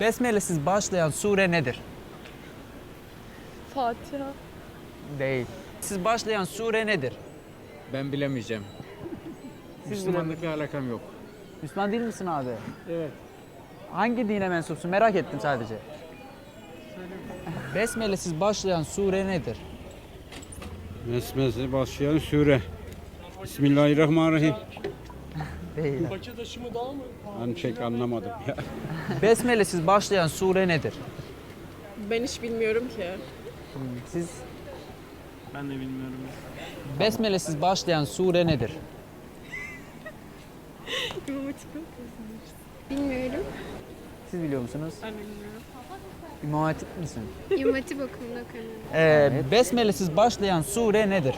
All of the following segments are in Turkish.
Besmelesiz başlayan sure nedir? Fatiha. Değil. Siz başlayan sure nedir? Ben bilemeyeceğim. Müslümanlıkla alakam yok. Müslüman değil misin abi? Evet. Hangi dine mensupsun? Merak ettim sadece. Besmelesiz başlayan sure nedir? Besmele başlayan sure. Bismillahirrahmanirrahim. Değil. Ben pek anlamadım ya. Besmelesiz başlayan sure nedir? Ben hiç bilmiyorum ki. Siz Ben de bilmiyorum. Besmelesiz başlayan sure nedir? Bilmiyorum. Siz biliyor musunuz? Ben bilmiyorum. İmam Hatip misin? İmam Hatip okulunda okuyorum. Ee, besmelesiz başlayan sure nedir?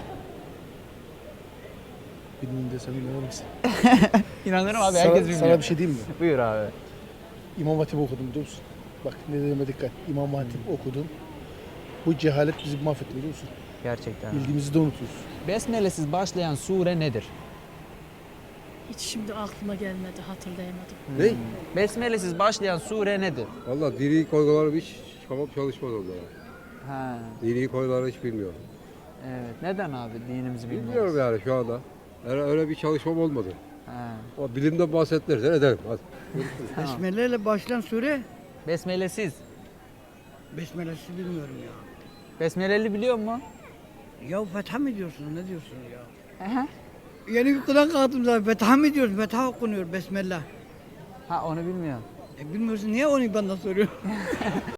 Bilmiyorum desem inanır mısın? İnanırım abi sana, herkes bilmiyor. sana bir şey diyeyim mi? Buyur abi. İmam Hatip okudum biliyor musun? Bak ne dediğime dikkat. İmam Hatip okudum. Bu cehalet bizi mahvetti biliyor musun? Gerçekten. Bildiğimizi de unutuyoruz. Besmelesiz başlayan sure nedir? Hiç şimdi aklıma gelmedi, hatırlayamadım. Ne? Besmelesiz başlayan sure nedir? Valla dini konular hiç kafam çalışmadı orada. Ha, Dini konuları hiç bilmiyorum. evet. Neden abi dinimizi bilmiyoruz? Bilmiyorum yani şu anda. Öyle, öyle bir çalışmam olmadı. Ha, O bilimden bahsettilerse ederim. Hadi. tamam. Besmele ile başlayan sure Besmelesiz. Besmelesi bilmiyorum ya. Besmeleli biliyor mu? Ya fetha mı diyorsunuz ne diyorsunuz ya? Aha. Yeni uykudan kalktım zaten fetha mı diyoruz? Fetha okunuyor besmele. Ha onu bilmiyor. E bilmiyorsun niye onu bana soruyor?